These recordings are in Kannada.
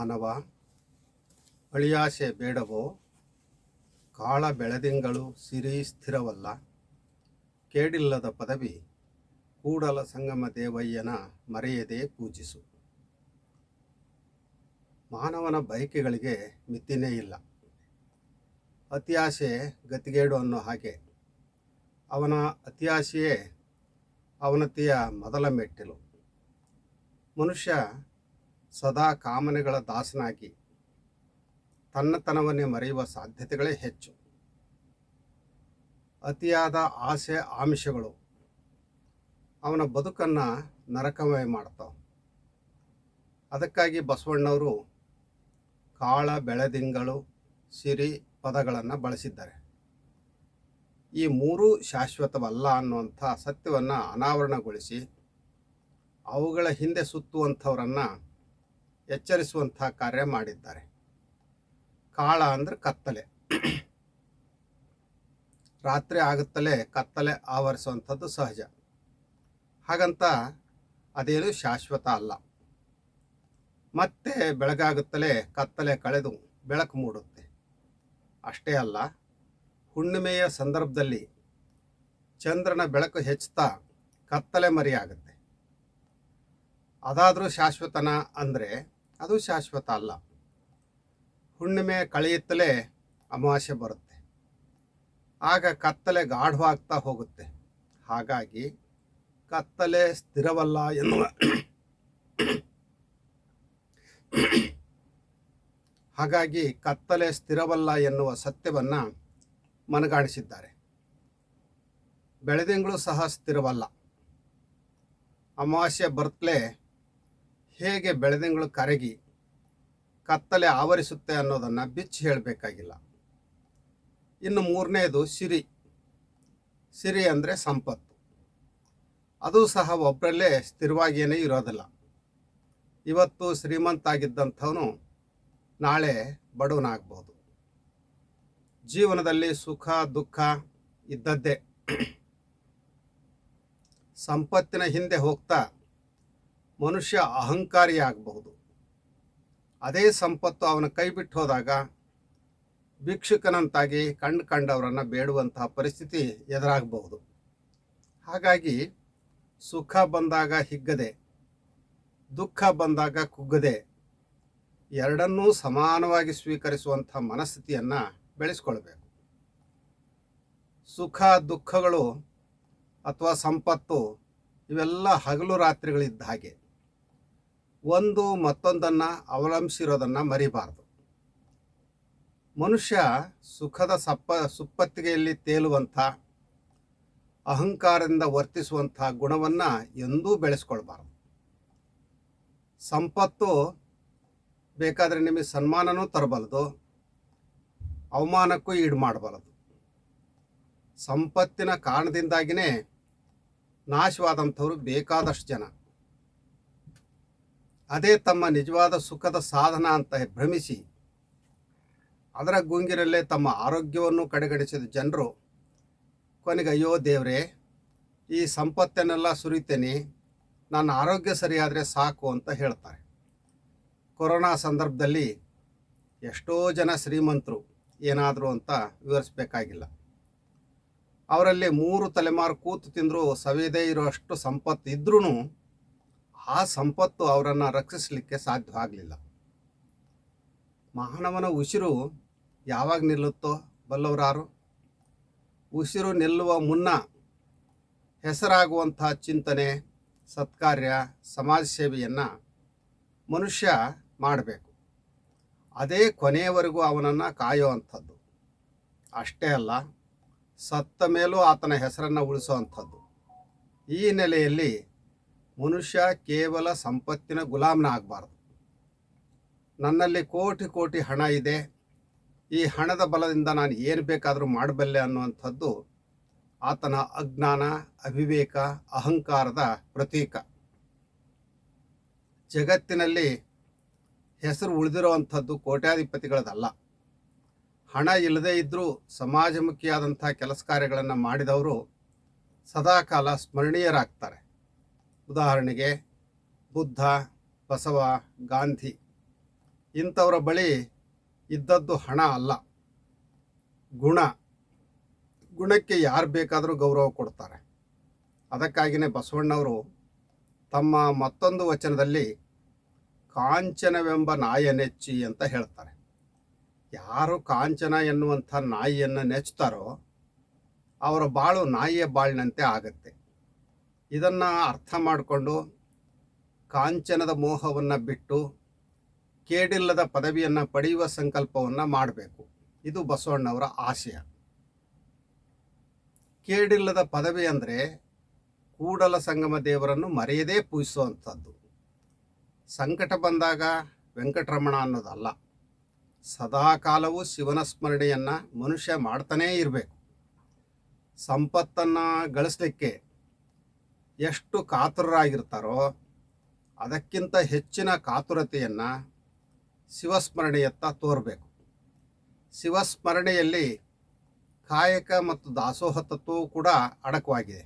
ಮಾನವ, ಅಳಿಯಾಸೆ ಬೇಡವೋ? ಕಾಳ ಬೆಳೆದಿಂಗಳು ಸಿರಿ ಸ್ಥಿರವಲ್ಲ. ಕೇಡಿಲ್ಲದ ಪದವಿ, ಕೂಡಲ ಸಂಗಮ ದೇವಯ್ಯನ ಮರೆಯದೆ ಪೂಜಿಸು. ಮಾನವನ ಬಯಕೆಗಳಿಗೆ ಮಿತಿನೇ ಇಲ್ಲ. ಅತಿಯಾಸೆ ಗತಿಗೇಡು ಅನ್ನೋ ಹಾಗೆ. ಅವನ ಅತಿಯಾಸೆಯೇ ಅವನತಿಯ ಮೊದಲ ಮೆಟ್ಟಿಲು. ಮನುಷ್ಯ ಸದಾ ಕಾಮನೆಗಳ ದಾಸನಾಗಿ ತನ್ನತನವನ್ನೇ ಮರೆಯುವ ಸಾಧ್ಯತೆಗಳೇ ಹೆಚ್ಚು. ಅತಿಯಾದ ಆಸೆ ಆಮಿಷಗಳು ಅವನ ಬದುಕನ್ನು ನರಕಮಯ ಮಾಡ್ತಾವೆ. ಅದಕ್ಕಾಗಿ ಬಸವಣ್ಣವರು ಕಾಳ, ಬೆಳೆದಿಂಗಳು, ಸಿರಿ ಪದಗಳನ್ನು ಬಳಸಿದ್ದಾರೆ. ಈ ಮೂರೂ ಶಾಶ್ವತವಲ್ಲ ಅನ್ನುವಂಥ ಸತ್ಯವನ್ನು ಅನಾವರಣಗೊಳಿಸಿ ಅವುಗಳ ಹಿಂದೆ ಸುತ್ತುವಂಥವರನ್ನು ಎಚ್ಚರಿಸುವಂಥ ಕಾರ್ಯ ಮಾಡಿದ್ದಾರೆ. ಕಾಳ ಅಂದರೆ ಕತ್ತಲೆ. ರಾತ್ರಿ ಆಗುತ್ತಲೇ ಕತ್ತಲೆ ಆವರಿಸುವಂಥದ್ದು ಸಹಜ. ಹಾಗಂತ ಅದೇನು ಶಾಶ್ವತ ಅಲ್ಲ. ಮತ್ತೆ ಬೆಳಗಾಗುತ್ತಲೇ ಕತ್ತಲೆ ಕಳೆದು ಬೆಳಕು ಮೂಡುತ್ತೆ. ಅಷ್ಟೇ ಅಲ್ಲ, ಹುಣ್ಣಿಮೆಯ ಸಂದರ್ಭದಲ್ಲಿ ಚಂದ್ರನ ಬೆಳಕು ಹೆಚ್ಚುತ್ತಾ ಕತ್ತಲೆ ಮರಿಯಾಗುತ್ತೆ. ಅದಾದರೂ ಶಾಶ್ವತನ ಅಂದರೆ ಅದು ಶಾಶ್ವತ ಅಲ್ಲ. ಹುಣ್ಣಿಮೆ ಕಳೆಯುತ್ತಲೇ ಅಮಾವಾಸ್ಯೆ ಬರುತ್ತೆ. ಆಗ ಕತ್ತಲೆ ಗಾಢವಾಗ್ತಾ ಹೋಗುತ್ತೆ. ಹಾಗಾಗಿ ಕತ್ತಲೆ ಸ್ಥಿರವಲ್ಲ ಎನ್ನುವ ಹಾಗಾಗಿ ಕತ್ತಲೆ ಸ್ಥಿರವಲ್ಲ ಎನ್ನುವ ಸತ್ಯವನ್ನು ಮನಗಾಣಿಸಿದ್ದಾರೆ. ಬೆಳೆದಿಂಗಳು ಸಹ ಸ್ಥಿರವಲ್ಲ. ಅಮಾವಾಸ್ಯೆ ಬರ್ತಲೇ ಹೇಗೆ ಬೆಳೆದಂಗಳು ಕರಗಿ ಕತ್ತಲೆ ಆವರಿಸುತ್ತೆ ಅನ್ನೋದನ್ನು ಬಿಚ್ಚಿ ಹೇಳಬೇಕಾಗಿಲ್ಲ. ಇನ್ನು ಮೂರನೇದು ಸಿರಿ. ಸಿರಿ ಅಂದರೆ ಸಂಪತ್ತು. ಅದು ಸಹ ಒಬ್ಬರಲ್ಲೇ ಸ್ಥಿರವಾಗಿಯೇ ಇರೋದಿಲ್ಲ. ಇವತ್ತು ಶ್ರೀಮಂತ ಆಗಿದ್ದಂಥವನು ನಾಳೆ ಬಡವನಾಗ್ಬೋದು. ಜೀವನದಲ್ಲಿ ಸುಖ, ದುಃಖ ಇದ್ದದ್ದೇ. ಸಂಪತ್ತಿನ ಹಿಂದೆ ಹೋಗ್ತಾ ಮನುಷ್ಯ ಅಹಂಕಾರಿಯಾಗಬಹುದು ಅದೇ ಸಂಪತ್ತು ಅವನ ಕೈ ಬಿಟ್ಟು ಹೋದಾಗ ಭಿಕ್ಷುಕನಂತಾಗಿ ಕಂಡು ಕಂಡವರನ್ನು ಬೇಡುವಂತಹ ಪರಿಸ್ಥಿತಿ ಎದುರಾಗಬಹುದು. ಹಾಗಾಗಿ ಸುಖ ಬಂದಾಗ ಹಿಗ್ಗದೆ, ದುಃಖ ಬಂದಾಗ ಕುಗ್ಗದೆ ಎರಡನ್ನೂ ಸಮಾನವಾಗಿ ಸ್ವೀಕರಿಸುವಂಥ ಮನಸ್ಥಿತಿಯನ್ನು ಬೆಳೆಸ್ಕೊಳ್ಬೇಕು. ಸುಖ, ದುಃಖಗಳು ಅಥವಾ ಸಂಪತ್ತು ಇವೆಲ್ಲ ಹಗಲು ರಾತ್ರಿಗಳಿದ್ದ ಹಾಗೆ ಒಂದು ಮತ್ತೊಂದನ್ನು ಅವಲಂಬಿಸಿರೋದನ್ನು ಮರಿಬಾರದು. ಮನುಷ್ಯ ಸುಖದ ಸಪ್ಪ, ಸುಪ್ಪತ್ತಿಗೆಯಲ್ಲಿ ತೇಲುವಂಥ, ಅಹಂಕಾರದಿಂದ ವರ್ತಿಸುವಂಥ ಗುಣವನ್ನು ಎಂದೂ ಬೆಳೆಸ್ಕೊಳ್ಬಾರ್ದು. ಸಂಪತ್ತು ಬೇಕಾದರೆ ನಿಮಗೆ ಸನ್ಮಾನನೂ ತರಬಲ್ಲದು, ಅವಮಾನಕ್ಕೂ ಈಡು ಮಾಡಬಾರದು ಸಂಪತ್ತಿನ ಕಾರಣದಿಂದಾಗಿಯೇ ನಾಶವಾದಂಥವ್ರು ಬೇಕಾದಷ್ಟು ಜನ. ಅದೇ ತಮ್ಮ ನಿಜವಾದ ಸುಖದ ಸಾಧನ ಅಂತ ಭ್ರಮಿಸಿ ಅದರ ಗುಂಗಿರಲ್ಲೇ ತಮ್ಮ ಆರೋಗ್ಯವನ್ನು ಕಡೆಗಣಿಸಿದ ಜನರು, ಕೊನೆಗೆ ಅಯ್ಯೋ ದೇವರೇ, ಈ ಸಂಪತ್ತನ್ನೆಲ್ಲ ಸುರಿತೇನೆ, ನನ್ನ ಆರೋಗ್ಯ ಸರಿಯಾದರೆ ಸಾಕು ಅಂತ ಹೇಳ್ತಾರೆ. ಕೊರೋನಾ ಸಂದರ್ಭದಲ್ಲಿ ಎಷ್ಟೋ ಜನ ಶ್ರೀಮಂತರು ಏನಾದರೂ ಅಂತ ವಿವರಿಸಬೇಕಾಗಿಲ್ಲ. ಅವರಲ್ಲಿ ಮೂರು ತಲೆಮಾರು ಕೂತು ತಿಂದರೂ ಸವಿಯದೇ ಅಷ್ಟು ಸಂಪತ್ತು ಇದ್ರೂ ಆ ಸಂಪತ್ತು ಅವರನ್ನು ರಕ್ಷಿಸಲಿಕ್ಕೆ ಸಾಧ್ಯವಾಗಲಿಲ್ಲ ಮಾನವನ ಉಸಿರು ಯಾವಾಗ ನಿಲ್ಲುತ್ತೋ ಬಲ್ಲವರಾರು ಉಸಿರು ನಿಲ್ಲುವ ಮುನ್ನ ಹೆಸರಾಗುವಂಥ ಚಿಂತನೆ, ಸತ್ಕಾರ್ಯ, ಸಮಾಜ ಸೇವೆಯನ್ನು ಮನುಷ್ಯ ಮಾಡಬೇಕು. ಅದೇ ಕೊನೆಯವರೆಗೂ ಅವನನ್ನು ಕಾಯುವಂಥದ್ದು. ಅಷ್ಟೇ ಅಲ್ಲ, ಸತ್ತ ಮೇಲೂ ಆತನ ಹೆಸರನ್ನು ಉಳಿಸುವಂಥದ್ದು. ಈ ನೆಲೆಯಲ್ಲಿ ಮನುಷ್ಯ ಕೇವಲ ಸಂಪತ್ತಿನ ಗುಲಾಮನ ಆಗಬಾರ್ದು ನನ್ನಲ್ಲಿ ಕೋಟಿ ಕೋಟಿ ಹಣ ಇದೆ. ಈ ಹಣದ ಬಲದಿಂದ ನಾನು ಏನು ಬೇಕಾದರೂ ಮಾಡಬಲ್ಲೆ ಅನ್ನುವಂಥದ್ದು ಆತನ ಅಜ್ಞಾನ, ಅವಿವೇಕ, ಅಹಂಕಾರದ ಪ್ರತೀಕ. ಜಗತ್ತಿನಲ್ಲಿ ಹೆಸರು ಉಳಿದಿರುವಂಥದ್ದು ಕೋಟ್ಯಾಧಿಪತಿಗಳದಲ್ಲ. ಹಣ ಇಲ್ಲದೇ ಇದ್ದರೂ ಸಮಾಜಮುಖಿಯಾದಂಥ ಕೆಲಸ ಕಾರ್ಯಗಳನ್ನು ಮಾಡಿದವರು ಸದಾಕಾಲ ಸ್ಮರಣೀಯರಾಗ್ತಾರೆ. ಉದಾಹರಣೆಗೆ ಬುದ್ಧ, ಬಸವ, ಗಾಂಧಿ ಇಂಥವರ ಬಳಿ ಇದ್ದದ್ದು ಹಣ ಅಲ್ಲ. ಗುಣ. ಗುಣಕ್ಕೆ ಯಾರು ಬೇಕಾದರೂ ಗೌರವ ಕೊಡ್ತಾರೆ. ಅದಕ್ಕಾಗಿಯೇ ಬಸವಣ್ಣವರು ತಮ್ಮ ಮತ್ತೊಂದು ವಚನದಲ್ಲಿ ಕಾಂಚನವೆಂಬ ನಾಯ ನೆಚ್ಚಿ ಅಂತ ಹೇಳ್ತಾರೆ. ಯಾರು ಕಾಂಚನ ಎನ್ನುವಂಥ ನಾಯಿಯನ್ನು ನೆಚ್ತಾರೋ ಅವರ ಬಾಳು ನಾಯಿಯ ಬಾಳಿನಂತೆ ಆಗುತ್ತೆ. ಇದನ್ನು ಅರ್ಥ ಮಾಡಿಕೊಂಡು ಕಾಂಚನದ ಮೋಹವನ್ನು ಬಿಟ್ಟು ಕೇಡಿಲ್ಲದ ಪದವಿಯನ್ನು ಪಡೆಯುವ ಸಂಕಲ್ಪವನ್ನು ಮಾಡಬೇಕು. ಇದು ಬಸವಣ್ಣವರ ಆಶಯ. ಕೇಡಿಲ್ಲದ ಪದವಿ ಅಂದರೆ ಕೂಡಲ ಸಂಗಮ ದೇವರನ್ನು ಮರೆಯದೇ ಪೂಜಿಸುವಂಥದ್ದು. ಸಂಕಟ ಬಂದಾಗ ವೆಂಕಟರಮಣ ಅನ್ನೋದಲ್ಲ. ಸದಾಕಾಲವೂ ಶಿವನ ಸ್ಮರಣೆಯನ್ನು ಮನುಷ್ಯ ಮಾಡ್ತಾನೇ ಇರಬೇಕು. ಸಂಪತ್ತನ್ನು ಗಳಿಸ್ಲಿಕ್ಕೆ ಎಷ್ಟು ಕಾತುರರಾಗಿರ್ತಾರೋ ಅದಕ್ಕಿಂತ ಹೆಚ್ಚಿನ ಕಾತುರತೆಯನ್ನು ಶಿವಸ್ಮರಣೆಯತ್ತ ತೋರಬೇಕು. ಶಿವಸ್ಮರಣೆಯಲ್ಲಿ ಕಾಯಕ ಮತ್ತು ದಾಸೋಹ ತತ್ವವು ಕೂಡ ಅಡಕವಾಗಿದೆ.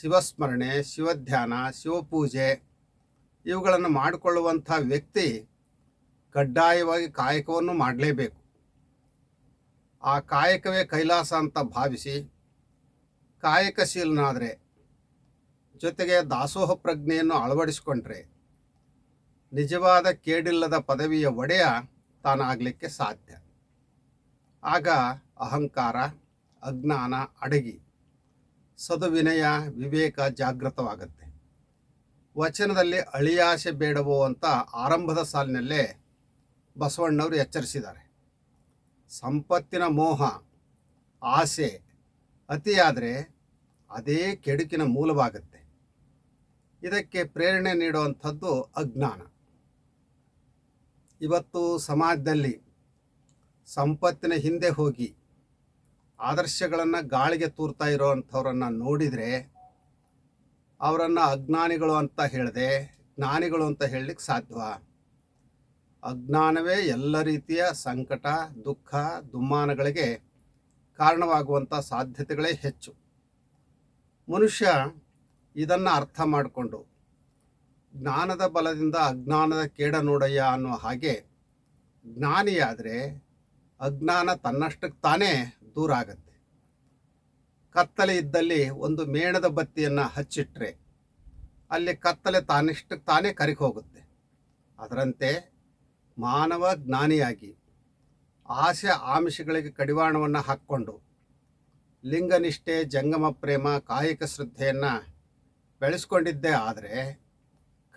ಶಿವಸ್ಮರಣೆ, ಶಿವಧ್ಯಾನ, ಶಿವಪೂಜೆ ಇವುಗಳನ್ನು ಮಾಡಿಕೊಳ್ಳುವಂಥ ವ್ಯಕ್ತಿ ಕಡ್ಡಾಯವಾಗಿ ಕಾಯಕವನ್ನು ಮಾಡಲೇಬೇಕು. ಆ ಕಾಯಕವೇ ಕೈಲಾಸ ಅಂತ ಭಾವಿಸಿ ಕಾಯಕಶೀಲನಾದರೆ ಜೊತೆಗೆ ದಾಸೋಹ ಪ್ರಜ್ಞೆಯನ್ನು ಅಳವಡಿಸಿಕೊಂಡ್ರೆ ನಿಜವಾದ ಕೇಡಿಲ್ಲದ ಪದವಿಯ ಒಡೆಯ ತಾನಾಗಲಿಕ್ಕೆ ಸಾಧ್ಯ. ಆಗ ಅಹಂಕಾರ, ಅಜ್ಞಾನ ಅಡಗಿ, ಸದುವಿನಯ ವಿವೇಕ ಜಾಗೃತವಾಗುತ್ತೆ. ವಚನದಲ್ಲಿ ಅಳಿಯಾಸೆ ಬೇಡವೋ ಅಂತ ಆರಂಭದ ಸಾಲಿನಲ್ಲೇ ಬಸವಣ್ಣವರು ಎಚ್ಚರಿಸಿದ್ದಾರೆ. ಸಂಪತ್ತಿನ ಮೋಹ, ಆಸೆ ಅತಿಯಾದರೆ ಅದೇ ಕೆಡುಕಿನ ಮೂಲವಾಗುತ್ತೆ. ಇದಕ್ಕೆ ಪ್ರೇರಣೆ ನೀಡುವಂಥದ್ದು ಅಜ್ಞಾನ. ಇವತ್ತು ಸಮಾಜದಲ್ಲಿ ಸಂಪತ್ತಿನ ಹಿಂದೆ ಹೋಗಿ ಆದರ್ಶಗಳನ್ನು ಗಾಳಿಗೆ ತೂರ್ತಾ ಇರೋವಂಥವ್ರನ್ನು ನೋಡಿದರೆ ಅವರನ್ನು ಅಜ್ಞಾನಿಗಳು ಅಂತ ಹೇಳಿದೆ ಜ್ಞಾನಿಗಳು ಅಂತ ಹೇಳಲಿಕ್ಕೆ ಸಾಧ್ಯವ ಅಜ್ಞಾನವೇ ಎಲ್ಲ ರೀತಿಯ ಸಂಕಟ, ದುಃಖ, ದುಮ್ಮಾನಗಳಿಗೆ ಕಾರಣವಾಗುವಂಥ ಸಾಧ್ಯತೆಗಳೇ ಹೆಚ್ಚು. ಮನುಷ್ಯ ಇದನ್ನು ಅರ್ಥ ಮಾಡಿಕೊಂಡು ಜ್ಞಾನದ ಬಲದಿಂದ ಅಜ್ಞಾನದ ಕೇಡ ನೋಡಯ್ಯ ಅನ್ನೋ ಹಾಗೆ ಜ್ಞಾನಿಯಾದರೆ ಅಜ್ಞಾನ ತನ್ನಷ್ಟಕ್ಕೆ ತಾನೇ ದೂರ ಆಗತ್ತೆ. ಕತ್ತಲೆ ಇದ್ದಲ್ಲಿ ಒಂದು ಮೇಣದ ಬತ್ತಿಯನ್ನು ಹಚ್ಚಿಟ್ರೆ ಅಲ್ಲಿ ಕತ್ತಲೆ ತಾನಿಷ್ಟಕ್ಕೆ ತಾನೇ ಕರಗಿ ಹೋಗುತ್ತೆ. ಅದರಂತೆ ಮಾನವ ಜ್ಞಾನಿಯಾಗಿ ಆಸೆ ಆಮಿಷಗಳಿಗೆ ಕಡಿವಾಣವನ್ನು ಹಾಕ್ಕೊಂಡು ಲಿಂಗನಿಷ್ಠೆ, ಜಂಗಮ ಪ್ರೇಮ, ಕಾಯಕ ಶ್ರದ್ಧೆಯನ್ನು ಬೆಳೆಸ್ಕೊಂಡಿದ್ದೇ ಆದರೆ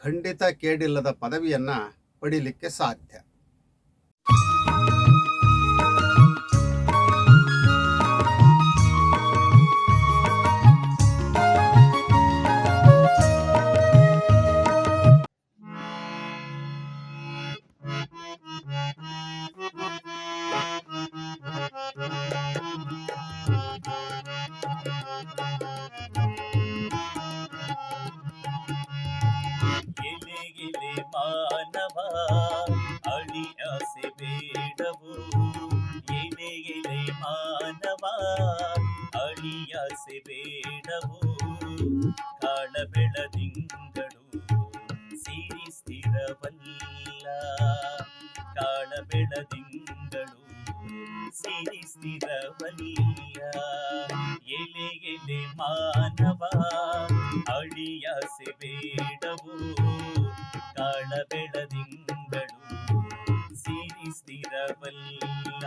ಖಂಡಿತ ಕೇಡಿಲ್ಲದ ಪದವಿಯನ್ನು ಪಡೀಲಿಕ್ಕೆ ಸಾಧ್ಯ.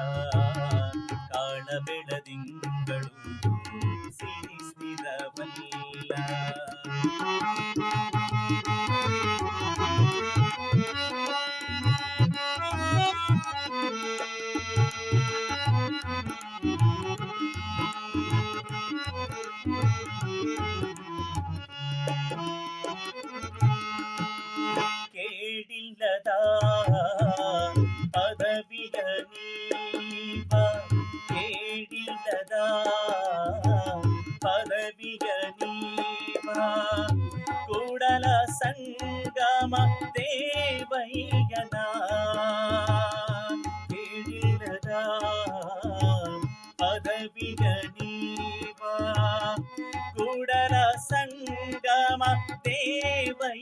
ಸ್ಥಿರವಲ್ಲ ಕಾಳ ಬೆಳದಿಂಗಳು ಸಿರಿ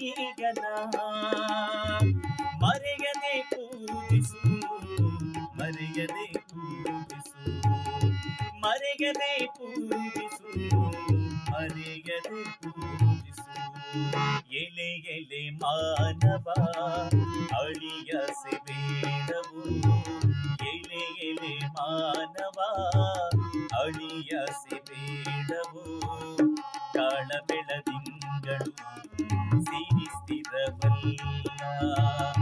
ದೇವಯ್ಯನ ಮರೆಯದೆ ಪೂಜಿಸು ಮರೆಯದೆ ಪೂಜಿಸು ಮರೆಯದೆ ಪೂಜಿಸು ಮರೆಯದೆ ಪೂಜಿಸು ಎಲೆ ಎಲೆ ಮಾನವ ಅಳಿಯಸೆ ಬೇಡವು ಎಲೆ ಎಲೆ ಮಾನವ ಅಳಿಯಸೆ ಬೇಡವು ಕಾಳ ಬೆಳದಿಂಗಳು ಸಿರಿ ಸ್ಥಿರವಲ್ಲ